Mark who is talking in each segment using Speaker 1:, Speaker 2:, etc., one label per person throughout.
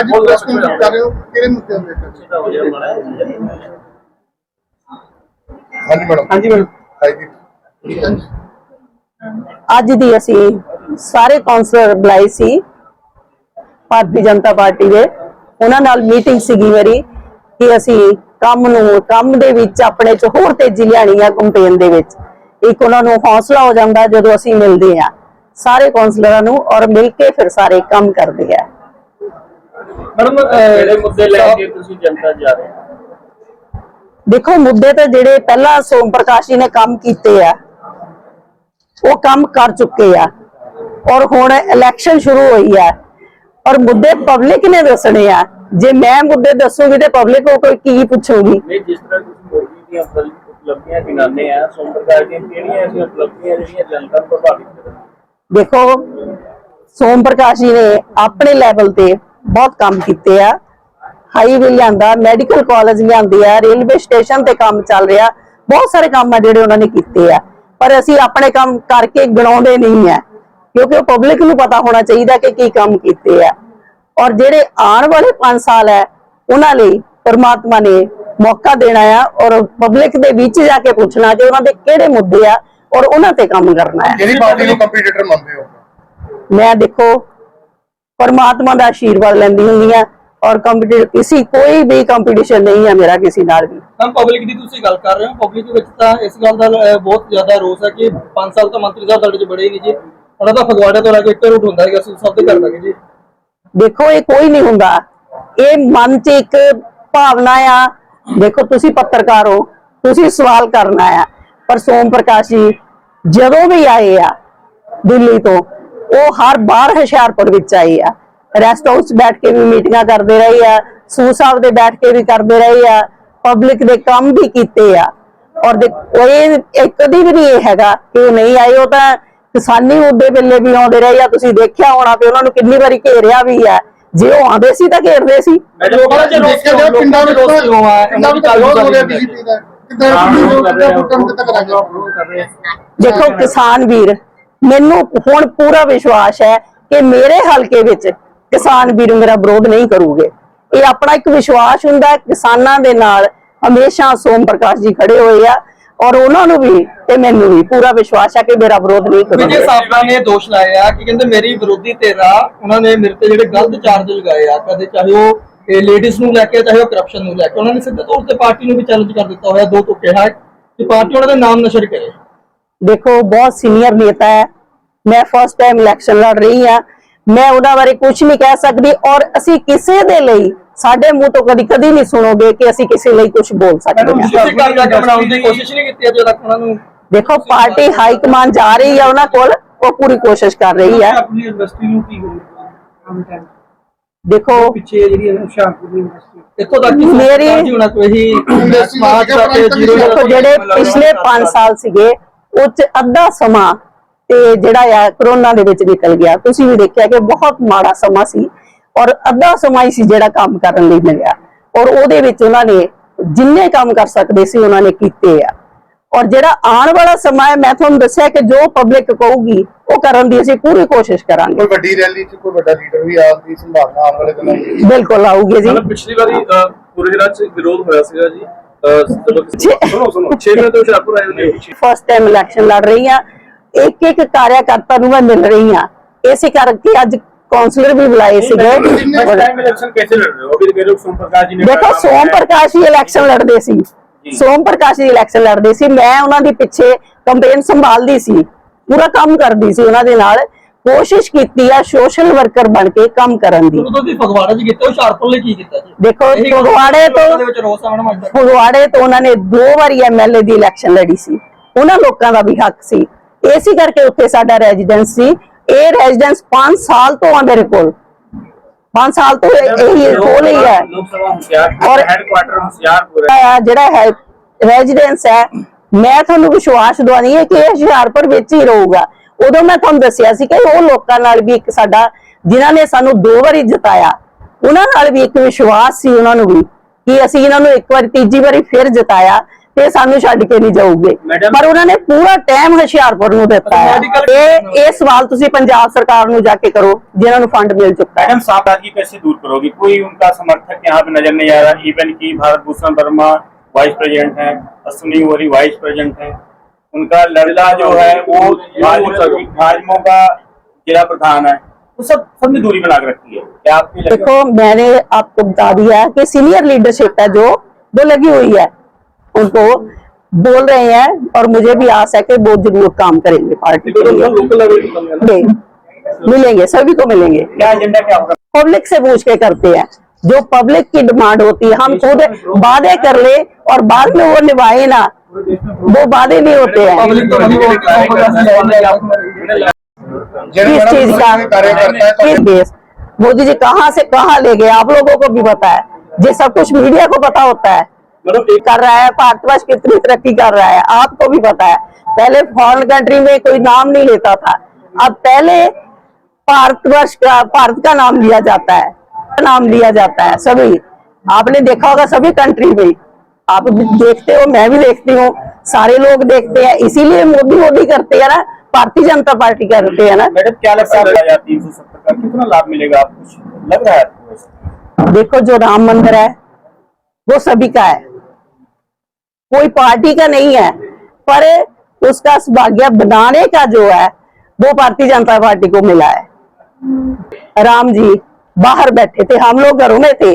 Speaker 1: ਅੱਜ press conference ਕਰ ਰਹੇ ਹੋ ਕਿਹੜੇ ਮੁੱਦੇ ਨੂੰ ਲੈ ਕੇ ਹਾਂਜੀ ਮੈਡਮ।
Speaker 2: ਹਾਂਜੀ ਮੈਡਮ।
Speaker 1: ਹਾਂਜੀ
Speaker 3: ਅੱਜ ਦੀ ਅਸੀਂ ਸਾਰੇ ਕਾਉਂਸਲਰ ਬੁਲਾਏ ਸੀ ਭਾਰਤੀ ਜਨਤਾ ਪਾਰਟੀ ਦੇ। ਉਹਨਾਂ ਨਾਲ ਮੀਟਿੰਗ ਸੀਗੀ ਮੇਰੀ ਕਿ ਅਸੀਂ ਕੰਮ ਨੂੰ ਕੰਮ ਦੇ ਵਿੱਚ ਆਪਣੇ ਚ ਹੋਰ ਤੇਜ਼ੀ ਲਿਆਣੀ ਆ ਕੰਪੇਨ ਦੇ ਵਿੱਚ। ਇੱਕ ਉਹਨਾਂ ਨੂੰ ਹੌਸਲਾ ਹੋ ਜਾਂਦਾ ਜਦੋਂ ਅਸੀਂ ਮਿਲਦੇ ਆ ਸਾਰੇ ਕਾਉਂਸਲਰਾਂ ਨੂੰ ਔਰ ਮਿਲ ਕੇ ਫਿਰ ਸਾਰੇ ਕੰਮ ਕਰਦੇ ਆ।
Speaker 2: ਮੈਡਮ
Speaker 4: ਕਿਹੜੇ ਮੁੱਦੇ ਲੈ ਕੇ ਤੁਸੀਂ ਜਨਤਾ ਜਾ ਰਹੇ ਹੋ?
Speaker 3: ਦੇਖੋ ਮੁੱਦੇ ਤੇ ਜਿਹੜੇ ਪਹਿਲਾਂ ਸੋਮ ਪ੍ਰਕਾਸ਼ ਜੀ ਨੇ ਕੰਮ ਕੀਤੇ ਆ ਉਹ ਕੰਮ ਕਰ ਚੁੱਕੇ ਆ। ਔਰ ਹੁਣ ਇਲੈਕਸ਼ਨ ਸ਼ੁਰੂ ਹੋਈ ਆ। ਔਰ ਮੁੱਦੇ ਪਬਲਿਕ ਨੇ ਦੱਸਣੇ ਆ। ਜੇ ਮੈਂ ਮੁੱਦੇ ਦੱਸੂਗੀ ਤੇ ਪਬਲਿਕ ਉਹ ਕੋਈ ਕੀ ਪੁੱਛੂਗੀ?
Speaker 4: ਨਹੀਂ ਜਿਸ ਤਰ੍ਹਾਂ ਤੁਸੀਂ ਮੋਦੀ ਦੀਆਂ ਉਪਲ- ਉਪਲਬਧੀਆਂ ਗਿਣਾਉਂਦੇ ਆ ਸੋਮ ਪ੍ਰਕਾਸ਼ ਦੀਆਂ ਕਿਹੜੀਆਂ ਐਸੀਆਂ ਉਪਲਬਧੀਆਂ ਜਿਹੜੀਆਂ ਜਨਤਾ ਨੂੰ ਪ੍ਰਭਾਵਿਤ ਕਰਨ
Speaker 3: ਦੇਖੋ ਸੋਮ ਪ੍ਰਕਾਸ਼ ਜੀ ਨੇ ਆਪਣੇ ਲੈਵਲ ਤੇ ਬਹੁਤ ਕੰਮ ਕੀਤੇ ਆ। ਹਾਈਵੇ ਲਿਆਂਦਾ ਮੈਡੀਕਲ ਕਾਲਜ ਲਿਆਂਦੇ ਆ ਰੇਲਵੇ ਸਟੇਸ਼ਨ ਤੇ ਕੰਮ ਚੱਲ ਰਿਹਾ। ਬਹੁਤ ਸਾਰੇ ਕੰਮ ਆ ਜਿਹੜੇ ਉਹਨਾਂ ਨੇ ਕੀਤੇ ਆ। ਪਰ ਅਸੀਂ ਆਪਣੇ ਕੰਮ ਕਰਕੇ ਗਣਾਉਂਦੇ ਨਹੀਂ ਆ। ਕਿਉਂਕਿ ਉਹ ਪਬਲਿਕ ਨੂੰ ਪਤਾ ਹੋਣਾ ਚਾਹੀਦਾ ਕਿ ਕੀ ਕੰਮ ਕੀਤੇ ਆ। ਔਰ ਜਿਹੜੇ ਆਉਣ ਵਾਲੇ 5 ਸਾਲ ਹੈ ਉਹਨਾਂ ਲਈ ਪਰਮਾਤਮਾ ਨੇ ਮੌਕਾ ਦੇਣਾ ਆ ਔਰ ਪਬਲਿਕ ਦੇ ਵਿੱਚ ਜਾ ਕੇ ਪੁੱਛਣਾ ਕਿ ਉਹਨਾਂ ਦੇ ਕਿਹੜੇ ਮੁੱਦੇ ਆ ਔਰ ਉਹਨਾਂ ਤੇ ਕੰਮ ਕਰਨਾ ਹੈ
Speaker 1: ਕਿਹੜੀ ਪਾਰਟੀ ਨੂੰ ਕੰਪੀਟੀਟਰ ਮੰਨਦੇ ਹੋ?
Speaker 3: ਮੈਂ ਦੇਖੋ ਪਰਮਾਤਮਾ ਦਾ ਆਸ਼ੀਰਵਾਦ ਲੈਂਦੀ ਹੁੰਦੀ ਆ ਔਰ ਕੰਪੀਟੀਸ਼ਨ ਕਿਸੇ ਕੋਈ ਵੀ ਕੰਪੀਟੀਸ਼ਨ ਨਹੀਂ ਹੈ ਮੇਰਾ ਕਿਸੇ ਨਾਲ ਵੀ।
Speaker 2: ਮੈਮ ਪਬਲਿਕ ਦੀ ਤੁਸੀਂ ਗੱਲ ਕਰ ਰਹੇ ਹੋ ਪਬਲਿਕ ਦੇ ਵਿੱਚ ਤਾਂ ਇਸ ਗੱਲ ਦਾ ਅਹ, ਬਹੁਤ ਜ਼ਿਆਦਾ ਰੋਸ ਹੈ ਕਿ 5 ਸਾਲ ਤੋਂ ਮੰਤਰੀ ਸਾਹਿਬ ਸਾਡੇ ਚ ਬੜੇ ਹੀ ਨਹੀਂ ਜੀ। ਉਹਨਾਂ ਦਾ ਫਗਵਾੜੇ ਤੋਂ ਲੈ ਕੇ ਇੱਕ ਰੂਟ ਹੁੰਦਾ ਹੈਗਾ ਅਸੀਂ ਸਭ ਦੇ ਕਰ ਲਾਂਗੇ ਜੀ।
Speaker 3: ਦੇਖੋ ਇਹ ਕੋਈ ਨਹੀਂ ਹੁੰਦਾ। ਇਹ ਮਨ 'ਚ ਇੱਕ ਭਾਵਨਾ ਆ। ਦੇਖੋ ਤੁਸੀਂ ਪੱਤਰਕਾਰ ਹੋ ਤੁਸੀਂ ਸਵਾਲ ਕਰਨਾ ਆ। ਪਰ ਸੋਮ ਪ੍ਰਕਾਸ਼ ਜੀ ਜਦੋਂ ਵੀ ਆਏ ਆ ਦਿੱਲੀ ਤੋਂ ਉਹ ਹਰ ਬਾਰ ਹੁਸ਼ਿਆਰਪੁਰ ਵਿੱਚ ਆਏ ਆ। ਰੈਸਟ ਹਾਊਸ ਬੈਠ ਕੇ ਵੀ ਮੀਟਿੰਗਾਂ ਕਰਦੇ ਰਹੇ ਆ ਸੂ ਸਾਹਿਬ ਦੇ ਬੈਠ ਕੇ ਵੀ ਕਰਦੇ ਰਹੇ ਆ ਪਬਲਿਕ ਦੇ ਕੰਮ ਵੀ ਕੀਤੇ ਆ। ਔਰ ਦੇ ਕੋਈ ਇੱਕ ਕਦੀ ਵੀ ਨਹੀਂ ਇਹ ਹੈਗਾ ਕਿ ਉਹ ਨਹੀਂ ਆਏ ਉਹ ਤਾਂ ਕਿਸਾਨੀ ਮੁੱਦੇ ਵੇਲੇ ਵੀ ਆਉਂਦੇ ਰਹੇ ਆ। ਤੁਸੀਂ ਦੇਖਿਆ ਹੋਣਾ ਕਿ ਉਹਨਾਂ ਨੂੰ ਕਿੰਨੀ ਵਾਰੀ ਘੇਰਿਆ ਵੀ ਆ। ਜੇ ਉਹ ਆਉਂਦੇ ਸੀ ਤਾਂ ਘੇਰਦੇ ਸੀ।
Speaker 2: ਲੋਕਾਂ
Speaker 1: ਦੇਖਿਆ ਪਿੰਡਾਂ ਵਿੱਚ
Speaker 2: ਰੋਸ
Speaker 1: ਪਿੰਡਾਂ ਵਿੱਚ ਹੋ ਰਿਹਾ ਬੀਜੇਪੀ ਦਾ। ਵੋਟਾਂ
Speaker 3: ਦੇਖੋ ਕਿਸਾਨ ਵੀਰ ਮੈਨੂੰ ਹੁਣ ਪੂਰਾ ਵਿਸ਼ਵਾਸ ਹੈ ਕਿ ਮੇਰੇ ਹਲਕੇ ਵਿੱਚ ਕਿਸਾਨ ਵੀਰ ਮੇਰਾ ਵਿਰੋਧ ਨਹੀਂ ਕਰੂਗੇ। ਇਹ ਆਪਣਾ ਇੱਕ ਵਿਸ਼ਵਾਸ ਹੁੰਦਾ ਹੈ ਕਿਸਾਨਾਂ ਦੇ ਨਾਲ ਹਮੇਸ਼ਾ ਸੋਮ ਪ੍ਰਕਾਸ਼ ਜੀ ਖੜੇ ਹੋਏ ਆ ਔਰ ਉਹਨਾਂ ਨੂੰ ਵੀ ਤੇ ਮੈਨੂੰ ਵੀ ਪੂਰਾ ਵਿਸ਼ਵਾਸ ਹੈ ਕਿ ਮੇਰਾ ਵਿਰੋਧ ਨਹੀਂ
Speaker 2: ਵਿਜੇ
Speaker 3: ਕਰੂਗੇ।
Speaker 2: ਸਾਫਰਾ ਨੇ ਦੋਸ਼ ਲਾਇਆ ਕਿ ਕਹਿੰਦੇ ਮੇਰੀ ਵਿਰੋਧੀ ਧਿਰਾ ਉਹਨਾਂ ਨੇ ਮੇਰੇ ਤੇ ਜਿਹੜੇ ਗਲਤ ਚਾਰਜ ਲਗਾਏ ਆ ਕਦੇ ਚਾਹੇ ਉਹ ਲੇਡੀਜ਼ ਨੂੰ ਲੈ ਕੇ ਚਾਹੇ ਉਹ ਕਰਪਸ਼ਨ ਨੂੰ ਲੈ ਕੇ ਉਹਨਾਂ ਨੇ ਸਿੱਧੇ ਤੌਰ ਤੇ ਪਾਰਟੀ ਨੂੰ ਵੀ ਚੈਲੰਜ ਕਰ ਦਿੱਤਾ ਹੋਇਆ ਦੋ ਤੋਂ ਕਿਹਾ ਕਿ ਪਾਰਟੀ ਉਹਨਾਂ ਦਾ ਨਾਮ ਨਸ਼ਰ ਕਰੇ।
Speaker 3: ਦੇਖੋ ਬਹੁਤ ਸੀਨੀਅਰ ਨੇਤਾ ਹੈ। ਮੈਂ ਫਸਟ ਟਾਈਮ ਇਲੈਕਸ਼ਨ ਲੜ ਰਹੀ ਹਾਂ। ਮੈਂ ਉਹਨਾਂ ਬਾਰੇ ਕੁਝ ਨਹੀਂ ਕਹਿ ਸਕਦੀ ਔਰ ਅਸੀਂ ਕਿਸੇ ਦੇ ਲਈ ਸਾਡੇ ਮੂੰਹ ਤੋਂ ਕਦੀ ਕਦੀ ਨਹੀਂ ਸੁਣੋਗੇ ਕਿ ਅਸੀਂ ਕਿਸੇ ਲਈ ਕੁਝ ਬੋਲ ਸਕਦੇ ਹਾਂ।
Speaker 2: ਤੁਸੀਂ ਗੱਲ ਜਾ ਕੇ ਬਣਾਉਣ ਦੀ ਕੋਸ਼ਿਸ਼ ਨਹੀਂ ਕੀਤੀ ਅਜੇ ਤੱਕ ਉਹਨਾਂ ਨੂੰ?
Speaker 3: ਦੇਖੋ ਪਾਰਟੀ ਹਾਈ ਕਮਾਂਡ ਜਾ ਰਹੀ ਹੈ ਉਹਨਾਂ ਕੋਲ ਉਹ ਪੂਰੀ ਕੋਸ਼ਿਸ਼ ਕਰ ਰਹੀ ਹੈ।
Speaker 5: ਆਪਣੀ ਯੂਨੀਵਰਸਿਟੀ ਨੂੰ ਕੀ ਹੋਊਗਾ
Speaker 3: ਦੇਖੋ
Speaker 5: ਪਿੱਛੇ ਜਿਹੜੀ ਹੈ ਹੁਸ਼ਿਆਰਪੁਰ ਯੂਨੀਵਰਸਿਟੀ
Speaker 2: ਇੱਥੋਂ ਤੱਕ ਕਿ
Speaker 3: ਮੇਰੀ-
Speaker 2: ਹੁਣ ਕੋਈ ਸਮਾਜ ਦਾ ਤੇ
Speaker 3: ਜਿਹੜੇ ਪਿਛਲੇ 5 ਸਾਲ ਸੀਗੇ ਉਹ ਚ ਅੱਧਾ ਸਮਾਂ ਤੇ ਜਿਹੜਾ ਆ ਕਰੋਨਾ ਦੇ ਵਿੱਚ ਨਿਕਲ ਗਿਆ। ਤੁਸੀਂ ਵੀ ਦੇਖਿਆ ਕਿ ਬਹੁਤ ਮਾੜਾ ਸਮਾਂ ਸੀ ਔਰ ਅੱਧਾ ਸਮਾਂ ਹੀ ਸੀ ਜਿਹੜਾ ਕੰਮ ਕਰਨ ਲਈ ਮਿਲਿਆ। ਔਰ ਉਹਦੇ ਵਿੱਚ ਉਹਨਾਂ ਨੇ ਜਿੰਨੇ ਕੰਮ ਕਰ ਸਕਦੇ ਸੀ ਉਹਨਾਂ ਨੇ ਕੀਤੇ ਆ। ਔਰ ਜਿਹੜਾ ਆਉਣ ਵਾਲਾ ਸਮਾਂ ਹੈ ਮੈਂ ਤੁਹਾਨੂੰ ਦੱਸਿਆ ਕਿ ਜੋ ਪਬਲਿਕ ਕਹੂਗੀ ਉਹ ਕਰਨ ਦੀ ਅਸੀਂ ਪੂਰੀ ਕੋਸ਼ਿਸ਼ ਕਰਾਂਗੇ।
Speaker 1: ਕੋਈ ਵੱਡੀ ਰੈਲੀ 'ਚ ਕੋਈ ਵੱਡਾ ਲੀਡਰ ਵੀ ਆਉਣ ਦੀ ਸੰਭਾਵਨਾ ਆਉਣ ਵਾਲੇ ਦਿਨਾਂ 'ਚ?
Speaker 3: ਬਿਲਕੁਲ ਆਊਗੇ ਜੀ।
Speaker 6: ਮਤਲਬ ਪਿਛਲੀ ਵਾਰੀ ਪੂਰੇ ਰਾਜ ਚ ਵਿਰੋਧ ਹੋਇਆ ਸੀਗਾ ਜੀ।
Speaker 3: ਫਸਟ ਟਾਈਮ ਇਲੈਕਸ਼ਨ ਲੜ ਰਹੀ ਆ ਇੱਕ ਇੱਕ ਕਾਰਿਆਕਰਤਾ ਨੂੰ ਮੈਂ ਮਿਲ ਰਹੀ ਆ ਇਸੇ ਕਰਕੇ ਅੱਜ ਕਾਉਂਸਲਰ ਵੀ ਬੁਲਾਏ
Speaker 4: ਸੀ
Speaker 3: ਇਲੈਕਸ਼ਨ
Speaker 4: ਕਿਵੇਂ
Speaker 3: ਸੋਮ ਪ੍ਰਕਾਸ਼ ਜੀ ਇਲੈਕਸ਼ਨ ਲੜਦੇ ਸੀ। ਸੋਮ ਪ੍ਰਕਾਸ਼ ਜੀ ਇਲੈਕਸ਼ਨ ਲੜਦੇ ਸੀ। ਮੈਂ ਉਹਨਾਂ ਦੇ ਪਿੱਛੇ ਕੰਪੇਨ ਸੰਭਾਲਦੀ ਸੀ। ਪੂਰਾ ਕੰਮ ਕਰਦੀ ਸੀ ਉਹਨਾਂ ਦੇ ਨਾਲ। ਕੋਸ਼ਿਸ਼ ਕੀਤੀ ਆ ਸੋਸ਼ਲ ਵਰਕਰ ਬਣ ਕੇ ਕੰਮ ਕਰਨ ਦੀ। ਦੇਖੋ ਫਗਵਾੜੇ ਤੋਂ ਫਗਵਾੜੇ ਤੋਂ ਉਹਨਾਂ ਨੇ ਦੋ ਵਾਰੀ ਐਮਐਲਏ ਦੀ ਇਲੈਕਸ਼ਨ ਲੜੀ ਸੀ। ਉਹਨਾਂ ਲੋਕਾਂ ਦਾ ਵੀ ਹੱਕ ਸੀ। ਇਸੇ ਕਰਕੇ ਉੱਥੇ ਸਾਡਾ ਰੈਜ਼ੀਡੈਂਸ ਸੀ। ਇਹ ਰੈਜ਼ੀਡੈਂਸ 5 ਸਾਲ ਤੋਂ ਆ ਮੇਰੇ ਕੋਲ। 5 ਸਾਲ ਤੋਂ ਇਹੀ ਕੋਲ ਹੀ। ਹੈ ਔਰ ਜਿਹੜਾ ਹੈ ਰੈਜ਼ੀਡੈਂਸ ਹੈ। ਮੈਂ ਤੁਹਾਨੂੰ ਵਿਸ਼ਵਾਸ ਦਵਾਨੀ ਹੈ ਕਿ ਇਹ ਹੁਸ਼ਿਆਰਪੁਰ ਵਿੱਚ ਹੀ ਰਹੂਗਾ। ਉਦੋਂ ਮੈਂ ਤੁਹਾਨੂੰ ਦੱਸਿਆ ਸੀ ਕਿ ਉਹ ਲੋਕਾਂ ਨਾਲ ਵੀ ਇੱਕ ਸਾਡਾ ਜਿਨ੍ਹਾਂ ਨੇ ਸਾਨੂੰ ਦੋ ਵਾਰੀ ਜਿਤਾਇਆ ਉਹਨਾਂ ਨਾਲ ਵੀ ਇੱਕ ਵਿਸ਼ਵਾਸ ਸੀ ਉਹਨਾਂ ਨੂੰ ਵੀ ਕਿ ਅਸੀਂ ਇਹਨਾਂ ਨੂੰ ਇੱਕ ਵਾਰੀ ਤੀਜੀ ਵਾਰੀ ਫਿਰ ਜਿਤਾਇਆ ਤੇ ਸਾਨੂੰ ਛੱਡ ਕੇ ਨਹੀਂ ਜਾਊਗੇ
Speaker 4: ਮੈਡਮ-
Speaker 3: ਪਰ ਉਹਨਾਂ ਨੇ ਪੂਰਾ ਟਾਈਮ ਹੁਸ਼ਿਆਰਪੁਰ ਨੂੰ ਦਿੱਤਾ ਹੈ
Speaker 2: ਮੈਡੀਕਲ-
Speaker 3: ਇਹ ਇਹ ਸਵਾਲ ਤੁਸੀਂ ਪੰਜਾਬ ਸਰਕਾਰ ਨੂੰ ਜਾ ਕੇ ਕਰੋ ਜਿਨ੍ਹਾਂ ਨੂੰ फंड मिल चुका है
Speaker 7: मैडम साम्राज्य कैसे दूर करोगी कोई उनका समर्थक यहाँ पे नजर नहीं आ रहा इवन की भारत भूषण वर्मा वाइस प्रेसिडेंट हैं अश्विनी गोरी वाइस प्रेसिडेंट हैं उनका लड़ला जो है वो भाजपा का जिला प्रधान है। वो सब सबने दूरी बना रखी है। क्या आपकी
Speaker 3: देखो मैंने आपको बता दिया कि सीनियर लीडरशिप है जो वो लगी हुई है। उनको बोल रहे हैं और मुझे भी आस है कि वो ज़रूर काम करेंगे पार्टी के लिए। मिलेंगे सभी को मिलेंगे।
Speaker 7: क्या एजेंडा क्या
Speaker 3: पब्लिक से पूछ के करते हैं। जो पब्लिक की डिमांड होती है हम खुद वादे कर ले और बाद में वो निभाए ना। वो बाधे भी होते हैं।
Speaker 2: तो
Speaker 3: किस चीज़ का किस देश? मोदी जी कहाँ से कहाँ ले गए? आप लोगों को भी पता है। ये सब कुछ मीडिया को पता होता है। कर रहा है भारतवर्ष कितनी तरक्की कर रहा है। आपको भी पता है। पहले फॉरन कंट्री में कोई नाम नहीं लेता था। अब पहले भारतवर्ष का भारत का नाम लिया जाता है। नाम लिया जाता है। सभी आपने देखा होगा सभी कंट्री में। आप भी देखते हो मैं भी देखती हूँ सारे लोग देखते हैं इसीलिए मोदी मोदी करते हैं ना भारतीय जनता पार्टी करते हैं ना।
Speaker 7: मैडम क्या लगता है तीन सौ सत्तर का कितना लाभ मिलेगा आपको लग रहा है
Speaker 3: देखो जो राम मंदिर है वो सभी का है। कोई पार्टी का नहीं है पर उसका सौभाग्य बनाने का जो है वो भारतीय जनता पार्टी को मिला है। राम जी बाहर बैठे थे हम लोग घरों में थे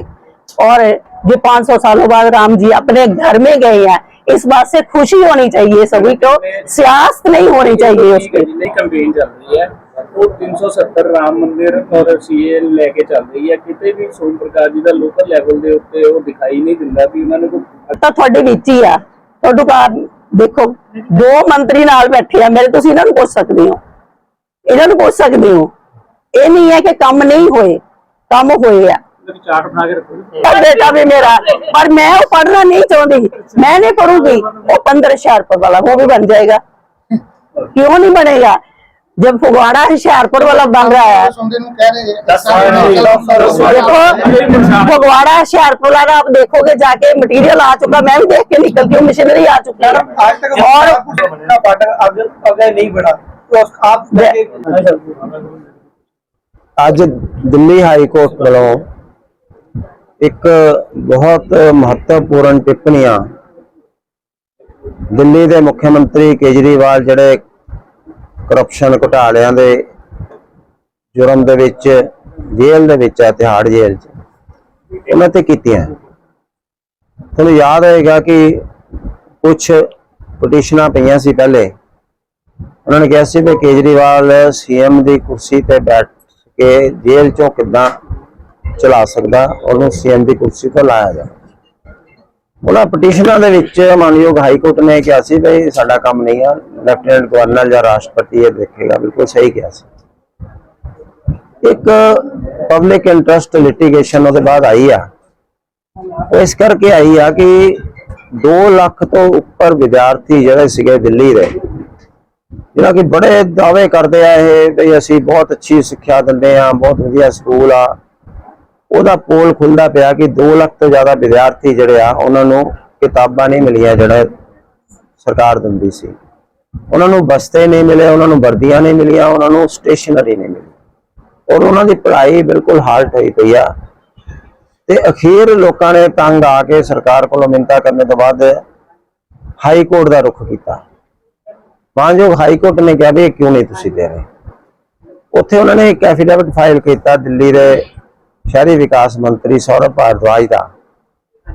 Speaker 3: और ये 500 सालों बाद राम जी अपने घर में गए हैं इस बात से खुशी होनी चाहिए सभी को सियासत नहीं होनी चाहिए उसकी
Speaker 4: ਜਿੰਨੀ ਕੰਪੇਨ ਚੱਲ ਰਹੀ ਹੈ ਉਹ 370 ਰਾਮ ਮੰਦਿਰ ਔਰ ਸੀਏ ਲੈ ਕੇ ਚੱਲ ਰਹੀ ਹੈ ਕਿਤੇ ਵੀ ਸੋਮ ਪ੍ਰਕਾਸ਼ ਜੀ ਦਾ ਲੋਕਲ ਲੈਵਲ ਦੇ ਉੱਤੇ ਉਹ ਦਿਖਾਈ ਨਹੀਂ ਦਿੰਦਾ ਵੀ ਉਹਨਾਂ ਨੇ ਕੋਈ
Speaker 3: ਤਾਂ ਤੁਹਾਡੇ ਵਿੱਚ ਹੀ ਆ ਤੁਹਾਡੂ ਕਾਰ ਦੇਖੋ ਦੋ ਮੰਤਰੀ ਨਾਲ ਬੈਠੇ ਆ ਮੇਰੇ ਤੁਸੀਂ ਇਹਨਾਂ ਨੂੰ ਪੁੱਛ ਸਕਦੇ ਹੋ ਇਹਨਾਂ ਨੂੰ ਪੁੱਛ ਸਕਦੇ ਹੋ ਇਹ ਨਹੀਂ ਹੈ ਕਿ ਕੰਮ ਨਹੀਂ ਹੋਏ ਕੰਮ ਹੋਏ ਆ
Speaker 4: ਚਾਰਟ ਬਣਾ ਕੇ ਰੱਖੋ
Speaker 3: ਪਰ बेटा भी मेरा पर मैं वो पढ़ना नहीं चाहती मैं नहीं पढ़ूंगी वो पंद्रह हुशियारपुर वाला वो भी बन जाएगा क्यों नहीं बनेगा जब फगवाड़ा हुशियारपुर वाला बन रहा है
Speaker 1: ਸੁਣਦੇ ਨੂੰ ਕਹਿ ਰਹੇ
Speaker 7: दस साल
Speaker 3: देखो फगवाड़ा हुशियारपुर वाला आप देखोगे जाके मटेरियल आ चुका मैं भी देख के निकलती हूँ मशीनरी आ चुकी है
Speaker 5: आज तक
Speaker 3: और
Speaker 5: का बाटा अगर अगर नहीं बढ़ा तो आप
Speaker 8: ਅੱਜ ਦਿੱਲੀ ਹਾਈ ਕੋਰਟ ਵੱਲੋਂ ਇੱਕ ਬਹੁਤ ਮਹੱਤਵਪੂਰਨ ਟਿੱਪਣੀਆਂ। ਦਿੱਲੀ ਦੇ ਮੁੱਖ ਮੰਤਰੀ ਕੇਜਰੀਵਾਲ ਜਿਹੜੇ ਕਰਪਸ਼ਨ ਘੁਟਾਲਿਆਂ ਦੇ ਜੁਰਮ ਦੇ ਵਿੱਚ, ਜੇਲ੍ਹ ਦੇ ਵਿੱਚ ਹੈ ਤਿਹਾੜ ਜੇਲ੍ਹ 'ਚ। ਉਹਨਾਂ ਤੇ ਕੀਤੀਆਂ। ਤੁਹਾਨੂੰ ਯਾਦ ਆਏਗਾ ਕਿ ਕੁਝ ਪਟੀਸ਼ਨਾਂ ਪਈਆਂ ਸੀ ਪਹਿਲੇ। ਉਹਨਾਂ ਨੇ ਕਿਹਾ ਸੀ ਵੀ ਕੇਜਰੀਵਾਲ ਸੀਐਮ ਦੀ ਕੁਰਸੀ ਤੇ ਬੈਠ ਕੇ ਜੇਲ੍ਹ ਚੋਂ ਕਿੱਦਾਂ ਚਲਾ ਸਕਦਾ, ਉਹਨੂੰ ਸੀਐਮ ਦੀ ਕੁਰਸੀ ਤੋਂ ਲਾਇਆ ਜਾ। ਉਹਨਾਂ ਪਟੀਸ਼ਨਾਂ ਦੇ ਵਿੱਚ ਮਾਨਯੋਗ ਹਾਈ ਕੋਰਟ ਨੇ ਕਿਹਾ ਸੀ ਵੀ ਸਾਡਾ ਕੰਮ ਨਹੀਂ ਆ ਲੈਫਟੀਨੈਂਟ ਗਵਰਨਰ ਜਾਂ ਰਾਸ਼ਟਰਪਤੀ ਇਹ ਦੇਖੇਗਾ, ਬਿਲਕੁਲ ਸਹੀ ਕਿਹਾ ਸੀ। ਇੱਕ ਪਬਲਿਕ ਇੰਟਰਸਟ ਲਿਟੀਗੇਸ਼ਨ ਉਹਦੇ ਬਾਅਦ ਆਈ ਆ। ਇਸ ਕਰਕੇ ਆਈ ਆ ਕਿ 2 ਲੱਖ ਤੋਂ ਉੱਪਰ ਵਿਦਿਆਰਥੀ ਜਿਹੜੇ ਸੀਗੇ ਦਿੱਲੀ ਦੇ ਜਿਹੜਾ ਕਿ ਬੜੇ ਦਾਅਵੇ ਕਰਦੇ ਆ ਇਹ ਵੀ ਅਸੀਂ ਬਹੁਤ ਅੱਛੀ ਸਿੱਖਿਆ ਦਿੰਦੇ ਆ, ਬਹੁਤ ਵਧੀਆ ਸਕੂਲ ਆ ਉਹਦਾ ਪੋਲ ਖੁੱਲਦਾ ਪਿਆ ਕਿ 2 ਲੱਖ ਤੋਂ ਜ਼ਿਆਦਾ ਵਿਦਿਆਰਥੀ ਜਿਹੜੇ ਆ, ਉਹਨਾਂ ਨੂੰ ਕਿਤਾਬਾਂ ਨਹੀਂ ਮਿਲੀਆਂ ਜਿਹੜਾ ਸਰਕਾਰ ਦਿੰਦੀ ਸੀ। ਉਹਨਾਂ ਨੂੰ ਬਸਤੇ ਨਹੀਂ ਮਿਲੇ, ਉਹਨਾਂ ਨੂੰ ਵਰਦੀਆਂ ਨਹੀਂ ਮਿਲੀਆਂ, ਉਹਨਾਂ ਨੂੰ ਸਟੇਸ਼ਨਰੀ ਨਹੀਂ ਮਿਲੀ। ਔਰ ਉਹਨਾਂ ਦੀ ਪੜ੍ਹਾਈ ਬਿਲਕੁਲ ਹਾਲਟ ਹੋਈ ਪਈ ਆ। ਤੇ ਅਖੀਰ ਲੋਕਾਂ ਨੇ ਤੰਗ ਆ ਕੇ ਸਰਕਾਰ ਕੋਲੋਂ ਮਿੰਤਾ ਕਰਨ ਤੋਂ ਬਾਅਦ ਹਾਈ ਕੋਰਟ ਦਾ ਰੁਖ ਕੀਤਾ। ਮਾਨਯੋਗ ਹਾਈ ਕੋਰਟ ਨੇ ਕਿਹਾ ਵੀ ਇਹ ਕਿਉਂ ਨਹੀਂ ਤੁਸੀਂ ਦੇ ਰਹੇ? ਉੱਥੇ ਉਹਨਾਂ ਨੇ ਇੱਕ ਐਫੀਡੇਵਿਟ ਫਾਈਲ ਕੀਤਾ ਦਿੱਲੀ ਦੇ ਸ਼ਹਿਰੀ ਵਿਕਾਸ ਮੰਤਰੀ ਸੌਰਵ ਭਾਰਦਵਾਜ ਦਾ।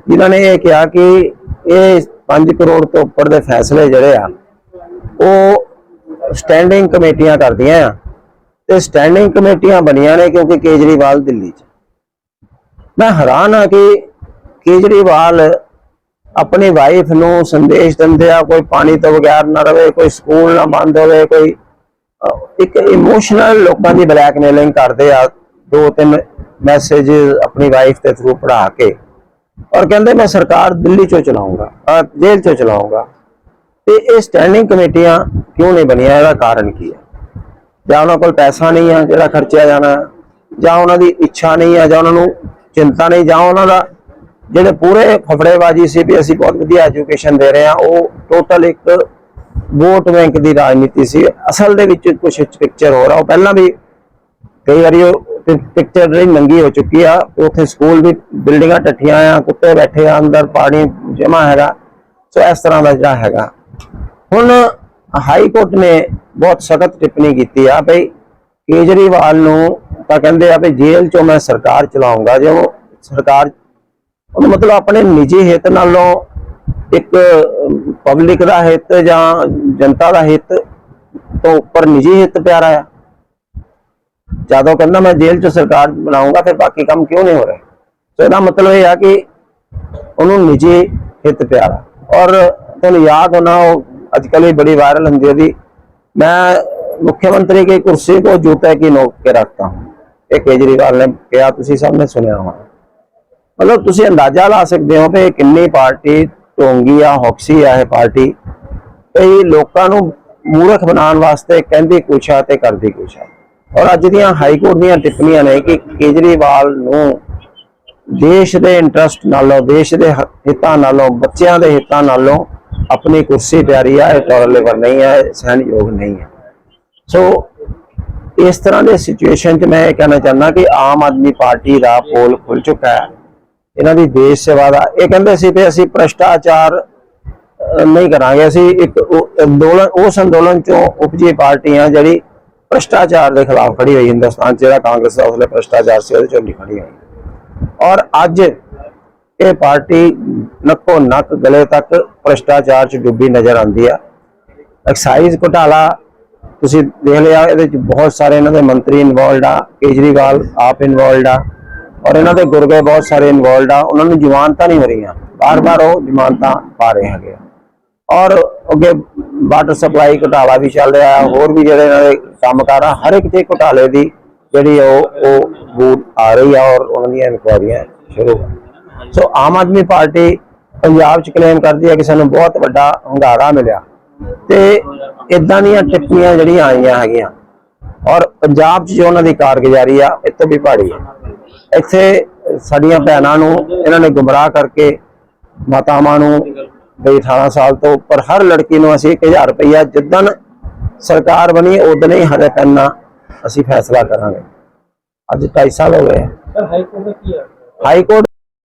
Speaker 8: ਜਿਨ੍ਹਾਂ ਨੇ ਇਹ ਕਿਹਾ ਕਿ ਇਹ 5 ਕਰੋੜ ਤੋਂ ਉੱਪਰ ਦੇ ਫੈਸਲੇ ਜਿਹੜੇ ਆ, ਉਹ ਸਟੈਂਡਿੰਗ ਕਮੇਟੀਆਂ ਕਰਦੀਆਂ ਆ। ਤੇ ਸਟੈਂਡਿੰਗ ਕਮੇਟੀਆਂ ਬਣੀਆਂ ਨੇ ਕਿਉਂਕਿ ਕੇਜਰੀਵਾਲ ਦਿੱਲੀ 'ਚ। ਮੈਂ ਹੈਰਾਨ ਆ ਕਿ ਕੇਜਰੀਵਾਲ ਆਪਣੀ ਵਾਈਫ ਨੂੰ ਸੰਦੇਸ਼ ਦਿੰਦੇ ਆ, ਕੋਈ ਪਾਣੀ ਤੋਂ ਬਗੈਰ ਨਾ ਰਵੇ, ਕੋਈ ਸਕੂਲ ਨਾ ਬੰਦ ਹੋਵੇ, ਕੋਈ ਇੱਕ ਇਮੋਸ਼ਨਲ ਲੋਕਾਂ ਦੀ ਬਲੈਕਮੇਲਿੰਗ ਕਰਦੇ ਆ, ਦੋ ਤਿੰਨ ਮੈਸੇਜ ਆਪਣੀ ਵਾਈਫ ਦੇ ਥਰੂ ਪੜਾ ਕੇ ਔਰ ਕਹਿੰਦੇ ਮੈਂ ਸਰਕਾਰ ਦਿੱਲੀ ਚੋਂ ਚਲਾਉਂਗਾ ਅਹ, ਜੇਲ੍ਹ ਚੋਂ ਚਲਾਉਂਗਾ। ਤੇ ਇਹ ਸਟੈਂਡਿੰਗ ਕਮੇਟੀਆਂ ਕਿਉਂ ਨਹੀਂ ਬਣੀਆਂ? ਇਹਦਾ ਕਾਰਨ ਕੀ ਹੈ? ਜਾਂ ਉਹਨਾਂ ਕੋਲ ਪੈਸਾ ਨਹੀਂ ਆ ਜਿਹੜਾ ਖਰਚਿਆ ਜਾਣਾ ਜਾਂ ਉਹਨਾਂ ਦੀ ਇੱਛਾ ਨਹੀਂ ਆ ਜਾਂ ਉਹਨਾਂ ਨੂੰ ਚਿੰਤਾ ਨਹੀਂ ਜਾਂ ਉਹਨਾਂ ਦਾ ਜਿਹੜੇ ਪੂਰੇ ਫਫੜੇਬਾਜ਼ੀ ਸੀ ਵੀ ਅਸੀਂ ਬਹੁਤ ਵਧੀਆ ਐਜੂਕੇਸ਼ਨ ਦੇ ਰਹੇ ਹਾਂ ਉਹ ਟੋਟਲ ਇੱਕ ਵੋਟ ਬੈਂਕ ਦੀ ਰਾਜਨੀਤੀ ਸੀ। ਅਸਲ ਦੇ ਵਿੱਚ ਕੁਝ ਪਿਕਚਰ ਹੋ ਰਿਹਾ ਉਹ ਪਹਿਲਾਂ ਵੀ ਕਈ ਵਾਰੀ ਉਹ ਪਿਕਚਰ ਜਿਹੜੀ ਨੰਗੀ ਹੋ ਚੁੱਕੀ ਆ, ਉੱਥੇ ਸਕੂਲ ਵੀ ਬਿਲਡਿੰਗਾਂ ਟੱਠੀਆਂ ਆ, ਕੁੱਤੇ ਬੈਠੇ ਆ, ਅੰਦਰ ਪਾਣੀ ਜਮਾ ਹੈਗਾ। ਸੋ ਇਸ ਤਰ੍ਹਾਂ ਦਾ ਜਿਹੜਾ ਹੈਗਾ। ਹੁਣ ਹਾਈ ਕੋਰਟ ਨੇ ਬਹੁਤ ਸਖਤ ਟਿੱਪਣੀ ਕੀਤੀ ਆ ਭਈ ਕੇਜਰੀਵਾਲ ਨੂੰ ਤਾਂ ਕਹਿੰਦੇ ਆ ਵੀ ਜੇਲ੍ਹ ਚੋਂ ਮੈਂ ਸਰਕਾਰ ਚਲਾਉਂਗਾ, ਜੇ ਉਹ ਸਰਕਾਰ ਉਹਨੂੰ ਮਤਲਬ ਆਪਣੇ ਨਿੱਜੀ ਹਿੱਤ ਨਾਲੋਂ ਇੱਕ ਪਬਲਿਕ ਦਾ ਹਿੱਤ ਜਾਂ ਜਨਤਾ ਦਾ ਹਿੱਤ ਤੋਂ ਉੱਪਰ ਨਿੱਜੀ ਹਿੱਤ ਪਿਆਰਾ ਆ। ਜਦੋਂ ਕਹਿੰਦਾ ਮੈਂ ਜੇਲ੍ਹ ਚ ਸਰਕਾਰ ਬਣਾਉਂਗਾ ਫਿਰ ਬਾਕੀ ਕੰਮ ਕਿਉਂ ਨਹੀਂ ਹੋ ਰਹੇ ਸੋ ਇਹਦਾ ਮਤਲਬ ਇਹ ਆ ਕਿ ਉਹਨੂੰ ਨਿੱਜੀ ਹਿੱਤ ਪਿਆਰਾ ਔਰ ਤੁਹਾਨੂੰ ਯਾਦ ਹੋਣਾ ਉਹ ਅੱਜ ਕੱਲ੍ਹ ਇਹ ਬੜੀ ਵਾਇਰਲ ਹੁੰਦੀ ਹੈ ਵੀ मैं मुख्यमंत्री की कुर्सी को जूते की नोक के रखता हूँ ਇਹ ਕੇਜਰੀਵਾਲ ਨੇ ਕਿਹਾ ਤੁਸੀਂ ਸਭ ਨੇ ਸੁਣਿਆ ਹੋਣਾ ਮਤਲਬ ਤੁਸੀਂ ਅੰਦਾਜ਼ਾ ਲਾ ਸਕਦੇ ਹੋ ਕਿ ਇਹ ਕਿੰਨੀ ਪਾਰਟੀ ਢੋਂਗੀ ਆ ਹੌਕਸੀ ਆ ਇਹ ਪਾਰਟੀ ਇਹ ਲੋਕਾਂ ਨੂੰ ਮੂਰਖ ਬਣਾਉਣ ਵਾਸਤੇ ਕਹਿੰਦੀ ਕੁਛ ਆ ਤੇ ਕਰਦੀ ਕੁਛ ਆ ਔਰ ਅੱਜ ਦੀਆਂ ਹਾਈ ਕੋਰਟ ਦੀਆਂ ਟਿੱਪਣੀਆਂ ਨੇ ਕਿ ਕੇਜਰੀਵਾਲ ਨੂੰ ਦੇਸ਼ ਦੇ ਇੰਟਰਸਟ ਨਾਲੋਂ, ਦੇਸ਼ ਦੇ ਹਿੱਤਾਂ ਨਾਲੋਂ, ਬੱਚਿਆਂ ਦੇ ਹਿੱਤਾਂ ਨਾਲੋਂ ਆਪਣੀ ਕੁਰਸੀ ਪਿਆਰੀ ਆ, ਇਹ ਟੋਲਰੇਬਲ ਨਹੀਂ ਹੈ ਇਹ ਸਹਿਣਯੋਗ ਨਹੀਂ ਹੈ ਸੋ ਇਸ ਤਰ੍ਹਾਂ ਦੇ ਸਿਚੁਏਸ਼ਨ 'ਚ ਮੈਂ ਇਹ ਕਹਿਣਾ ਚਾਹੁੰਦਾ ਕਿ ਆਮ ਆਦਮੀ ਪਾਰਟੀ ਦਾ ਪੋਲ ਖੁੱਲ ਚੁੱਕਾ ਹੈ। ਇਹਨਾਂ ਦੀ ਦੇਸ਼ ਸੇਵਾ ਦਾ, ਇਹ ਕਹਿੰਦੇ ਸੀ ਕਿ ਅਸੀਂ ਭ੍ਰਸ਼ਟਾਚਾਰ ਨਹੀਂ ਕਰਾਂਗੇ, ਅਸੀਂ ਇੱਕ ਅੰਦੋਲਨ, ਉਸ ਅੰਦੋਲਨ 'ਚੋਂ ਉਪਜੀ ਪਾਰਟੀ ਆ ਜਿਹੜੀ ਭ੍ਰਿਸ਼ਟਾਚਾਰ ਦੇ ਖਿਲਾਫ ਖੜੀ ਹੋਈ ਹਿੰਦੁਸਤਾਨ 'ਚ ਜਿਹੜਾ ਕਾਂਗਰਸ ਦਾ ਉਸਲੇ ਭ੍ਰਿਸ਼ਟਾਚਾਰ ਸੀ, ਉਹਦੇ 'ਚੋਂ ਨਹੀਂ ਖੜੀ ਹੋਈ। ਔਰ ਅੱਜ ਇਹ ਪਾਰਟੀ ਨੱਕੋ ਨੱਕ ਗਲੇ ਤੱਕ ਭ੍ਰਿਸ਼ਟਾਚਾਰ 'ਚ ਡੁੱਬੀ ਨਜ਼ਰ ਆਉਂਦੀ ਆ। ਐਕਸਾਈਜ਼ ਘੁਟਾਲਾ, ਤੁਸੀਂ ਦੇਖ ਲਿਆ, ਇਹਦੇ 'ਚ ਬਹੁਤ ਸਾਰੇ ਇਹਨਾਂ ਦੇ ਮੰਤਰੀ ਇਨਵੋਲਡ ਆ, ਕੇਜਰੀਵਾਲ ਆਪ ਇਨਵੋਲਡ ਆ, ਔਰ ਇਹਨਾਂ ਦੇ ਗੁਰਗੇ ਬਹੁਤ ਸਾਰੇ ਇਨਵੋਲਡ ਆ, ਉਹਨਾਂ ਨੂੰ ਜ਼ਮਾਨਤਾਂ ਨਹੀਂ ਹੋ ਰਹੀਆਂ ਬਾਰ-ਬਾਰ ਉਹ ਜ਼ਮਾਨਤਾਂ ਪਾ ਰਹੇ ਹੈਗੇ ਆ। ਔਰ ਅੱਗੇ ਵਾਟਰ ਸਪਲਾਈ ਘੁਟਾਲਾ ਵੀ ਚੱਲ ਰਿਹਾ, ਹੋਰ ਵੀ ਜਿਹੜੇ ਇਹਨਾਂ ਦੇ ਕੰਮਕਾਰ ਆ, ਹਰ ਇੱਕ ਤੇ ਘੁਟਾਲੇ ਦੀ ਜਿਹੜੀ ਉਹ ਉਹ ਬੂਟ ਆ ਰਹੀ ਆ ਔਰ ਉਹਨਾਂ ਦੀਆਂ ਇਨਕੁਆਰੀਆਂ ਸ਼ੁਰੂ ਸੋ ਆਮ ਆਦਮੀ ਪਾਰਟੀ ਪੰਜਾਬ 'ਚ ਕਲੇਮ ਕਰਦੀ ਹੈ ਕਿ ਸਾਨੂੰ ਬਹੁਤ ਵੱਡਾ ਹੰਗਾਰਾ ਮਿਲਿਆ। ਤੇ ਇਦਾਂ ਦੀਆਂ ਟਿੱਪਣੀਆਂ ਜਿਹੜੀਆਂ ਆਈਆਂ ਹੈਗੀਆਂ, ਔਰ ਪੰਜਾਬ 'ਚ ਜੋ ਉਹਨਾਂ ਦੀ ਕਾਰਗੁਜ਼ਾਰੀ ਆ, ਇਹ ਤੋਂ ਵੀ ਪਹਾੜੀ ਆ। ਇੱਥੇ ਸਾਡੀਆਂ ਭੈਣਾਂ ਨੂੰ, ਇਹਨਾਂ ਨੇ ਗੁੰਮਰਾਹ ਕਰਕੇ ਮਾਤਾਵਾਂ ਨੂੰ ਬਈ 18 ਸਾਲ ਤੋਂ ਉੱਪਰ ਹਰ ਲੜਕੀ ਨੂੰ ਅਸੀਂ 1000 ਰੁਪਇਆ ਜਿੱਦਣ ਸਰਕਾਰ ਬਣੀ ਉਦੋਂ ਹੀ ਹਰੇ ਪੈਨਾ ਅਸੀਂ ਫੈਸਲਾ ਕਰਾਂਗੇ। ਅੱਜ 2.5 ਸਾਲ ਹੋ ਗਏ।
Speaker 4: ਸਰ ਹਾਈ ਕੋਰਟ ਦਾ ਕੀ ਹੈ?
Speaker 8: High court